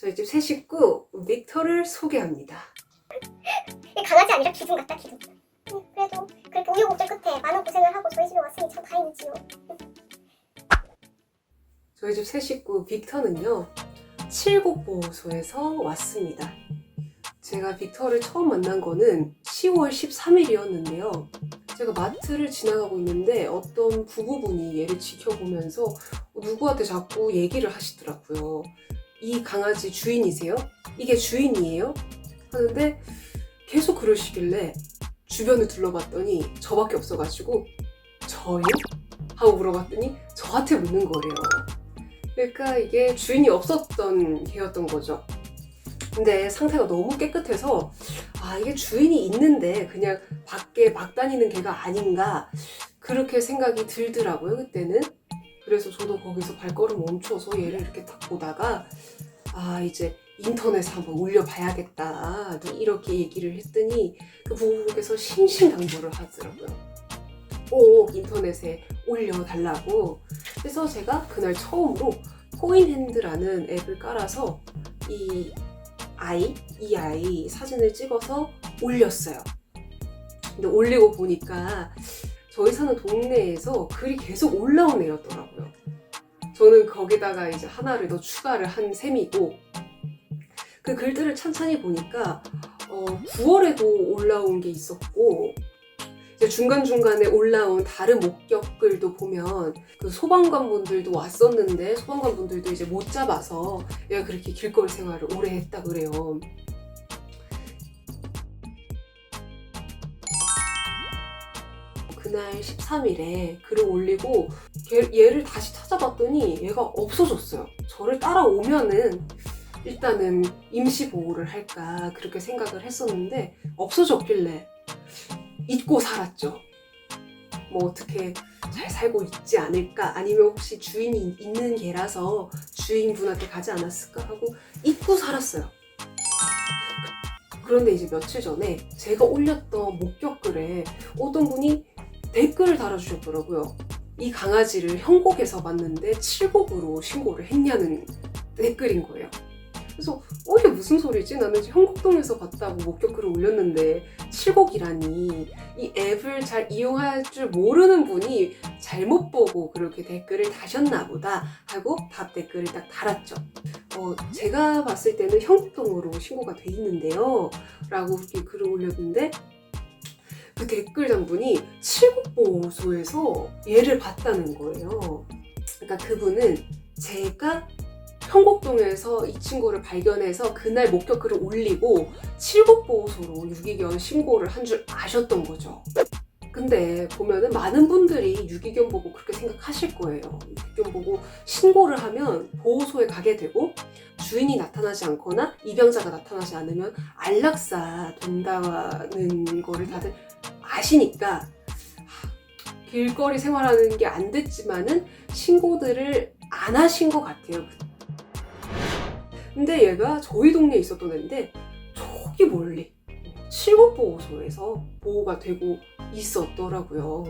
저희 집 새 식구 빅터를 소개합니다. 강아지 아니라 기둥 같다 기둥. 음, 그래도 그렇게 우여곡절 끝에 많은 고생을 하고 저희 집에 왔으니 참 다행이지요. 저희 집 새 식구 빅터는요, 칠곡보호소에서 왔습니다. 제가 빅터를 처음 만난 거는 10월 13일이었는데요. 제가 마트를 지나가고 있는데 어떤 부부분이 얘를 지켜보면서 누구한테 자꾸 얘기를 하시더라고요. 이 강아지 주인이세요? 이게 주인이에요? 하는데 계속 그러시길래 주변을 둘러봤더니 저밖에 없어가지고 저요? 하고 물어봤더니 저한테 묻는 거래요. 그러니까 이게 주인이 없었던 개였던 거죠. 근데 상태가 너무 깨끗해서 아 이게 주인이 있는데 그냥 밖에 막 다니는 개가 아닌가 그렇게 생각이 들더라고요 그때는. 그래서 저도 거기서 발걸음 멈춰서 얘를 이렇게 딱 보다가 아 이제 인터넷에 한번 올려봐야겠다 이렇게 얘기를 했더니 그 부부께서 신신당부를 하더라고요. 꼭 인터넷에 올려달라고 그래서 제가 그날 처음으로 코인핸드라는 앱을 깔아서 이 아이, 이 아이 사진을 찍어서 올렸어요. 근데 올리고 보니까 저희 사는 동네에서 글이 계속 올라온 애였더라고요. 저는 거기다가 이제 하나를 더 추가를 한 셈이고 그 글들을 찬찬히 보니까 어, 9월에도 올라온 게 있었고 이제 중간중간에 올라온 다른 목격글도 보면 그 소방관 분들도 왔었는데 소방관 분들도 이제 못 잡아서 얘가 그렇게 길거리 생활을 오래 했다 그래요. 그날 13일에 글을 올리고 걔- 얘를 다시 찾아봤더니 얘가 없어졌어요. 저를 따라오면은 일단은 임시 보호를 할까 그렇게 생각을 했었는데 없어졌길래 잊고 살았죠. 뭐 어떻게 잘 살고 있지 않을까 아니면 혹시 주인이 있는 개라서 주인분한테 가지 않았을까 하고 잊고 살았어요. 그런데 이제 며칠 전에 제가 올렸던 목격글에 어떤 분이 댓글을 달아주셨더라고요. 이 강아지를 형곡에서 봤는데 칠곡으로 신고를 했냐는 댓글인 거예요. 그래서 어 이게 무슨 소리지? 나는 형곡동에서 봤다고 목격글을 올렸는데 칠곡이라니 이 앱을 잘 이용할 줄 모르는 분이 잘못 보고 그렇게 댓글을 다셨나 보다 하고 답 댓글을 딱 달았죠. 어, 제가 봤을 때는 형곡동으로 신고가 돼 있는데요. 라고 이렇게 글을 올렸는데 그 댓글 장분이 칠곡보호소에서 얘를 봤다는 거예요. 그러니까 그분은 제가 형곡동에서 이 친구를 발견해서 그날 목격글을 올리고 칠곡보호소로 유기견 신고를 한 줄 아셨던 거죠. 근데 보면은 많은 분들이 유기견 보고 그렇게 생각하실 거예요. 유기견 보고 신고를 하면 보호소에 가게 되고 주인이 나타나지 않거나 입양자가 나타나지 않으면 안락사 된다는 거를 다들 아시니까 길거리 생활하는 게 안 됐지만은 신고들을 안 하신 것 같아요. 근데 얘가 저희 동네에 있었던 애인데 저기 멀리 칠곡보호소에서 보호가 되고 있었더라고요.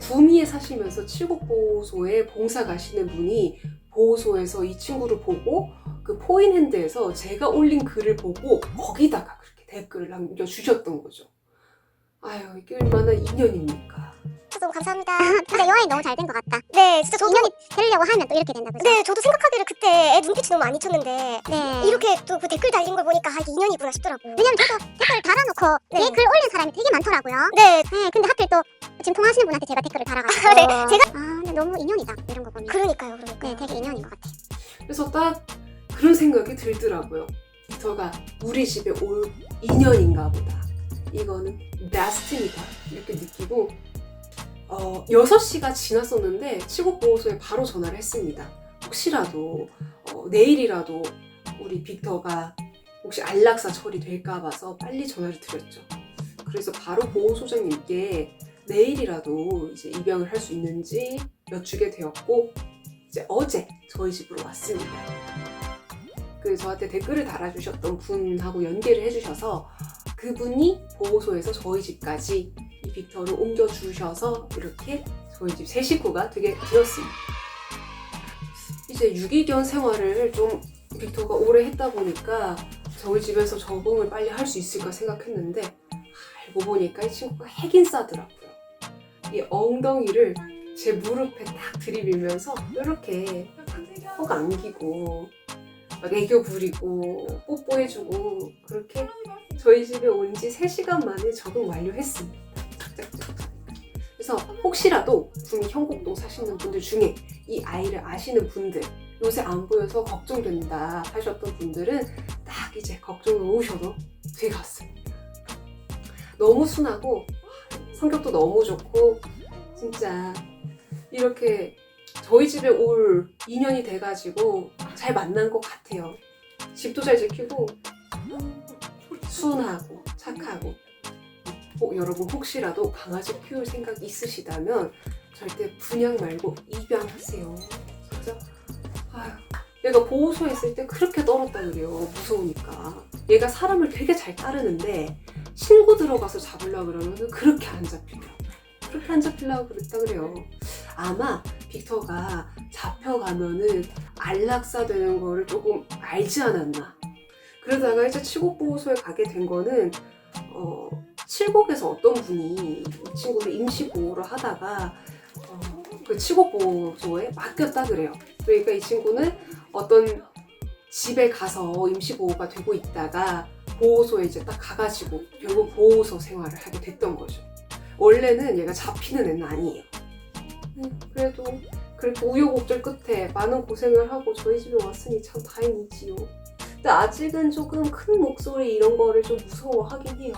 구미에 사시면서 칠곡보호소에 봉사 가시는 분이 보호소에서 이 친구를 보고 그 포인핸드에서 제가 올린 글을 보고 거기다가 그렇게 댓글을 남겨주셨던 거죠. 아유 이게 얼마나 인연입니까? 너무 감사합니다. 진짜 여행이 너무 잘 된 것 같다. 네, 진짜 저도 인연이 되려고 하면 또 이렇게 된다. 그죠? 네, 저도 생각하기를 그때 애 눈빛이 너무 안 잊혔는데 네. 이렇게 또 그 댓글 달린 걸 보니까 아, 이게 인연이구나 싶더라고요. 왜냐면 저도 댓글을 달아놓고 네. 네. 글 올린 사람이 되게 많더라고요. 네, 네, 근데 하필 또 지금 통화하시는 분한테 제가 댓글을 달아가지고 아, 네, 제가- 아, 근데 너무 인연이다 이런 거 보면 그러니까요, 그러니까. 네, 되게 인연인 것 같아. 그래서 딱 그런 생각이 들더라고요. 빅터가 우리 집에 올 인연인가 보다. 이거는 베스트니다 이렇게 느끼고 어, 6시가 지났었는데 칠곡보호소에 바로 전화를 했습니다. 혹시라도 어, 내일이라도 우리 빅터가 혹시 안락사 처리될까 봐서 빨리 전화를 드렸죠. 그래서 바로 보호소장님께 내일이라도 이제 입양을 할 수 있는지 여쭈게 되었고 이제 어제 저희 집으로 왔습니다. 그 저한테 댓글을 달아주셨던 분하고 연계를 해주셔서 그분이 보호소에서 저희 집까지 이 빅터를 옮겨주셔서 이렇게 저희 집새 식구가 되게 되었습니다. 이제 유기견 생활을 좀 빅터가 오래 했다 보니까 저희 집에서 적응을 빨리 할 수 있을까 생각했는데 알고 보니까 이 친구가 핵인 싸더라고요. 이 엉덩이를 제 무릎에 딱 들이밀면서 이렇게 턱 안기고 막 애교 부리고 뽀뽀해주고 그렇게 저희 집에 온 지 3시간 만에 적응 완료했습니다. 그래서 혹시라도 구미 현곡동 사시는 분들 중에 이 아이를 아시는 분들 요새 안 보여서 걱정된다 하셨던 분들은 딱 이제 걱정 놓으셔도 되겠습니다. 너무 순하고 성격도 너무 좋고 진짜 이렇게 저희 집에 올 2년이 돼가지고 잘 만난 것 같아요. 집도 잘 지키고 순하고 착하고 어, 여러분 혹시라도 강아지 키울 생각 있으시다면 절대 분양 말고 입양하세요. 진짜 아휴 얘가 보호소에 있을 때 그렇게 떨었다 그래요. 무서우니까. 얘가 사람을 되게 잘 따르는데 친구 들어가서 잡으려고 그러면 그렇게 안 잡히더라고요. 그렇게 안 잡히려고 그랬다 그래요. 아마 빅터가 잡혀가면은 안락사 되는 거를 조금 알지 않았나. 그러다가 이제 칠곡보호소에 가게 된 거는 어, 칠곡에서 어떤 분이 이 친구를 임시 보호를 하다가 어, 그 칠곡보호소에 맡겼다 그래요. 그러니까 이 친구는 어떤 집에 가서 임시 보호가 되고 있다가 보호소에 이제 딱 가가지고 결국 보호소 생활을 하게 됐던 거죠. 원래는 얘가 잡히는 애는 아니에요. 음, 그래도 그렇게 우여곡절 끝에 많은 고생을 하고 저희 집에 왔으니 참 다행이지요. 근데 아직은 조금 큰 목소리 이런 거를 좀 무서워하긴 해요.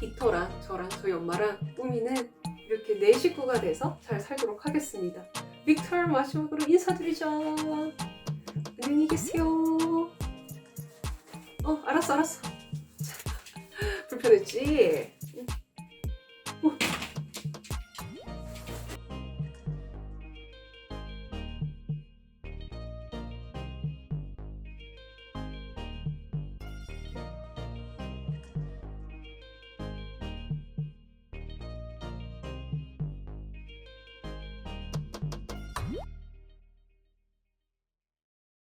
빅터랑 저랑 저희 엄마랑 꾸미는 이렇게 네 식구가 돼서 잘 살도록 하겠습니다. 빅터 마지막으로 인사드리자. 안녕히 계세요. 어, 알았어, 알았어. 불편했지?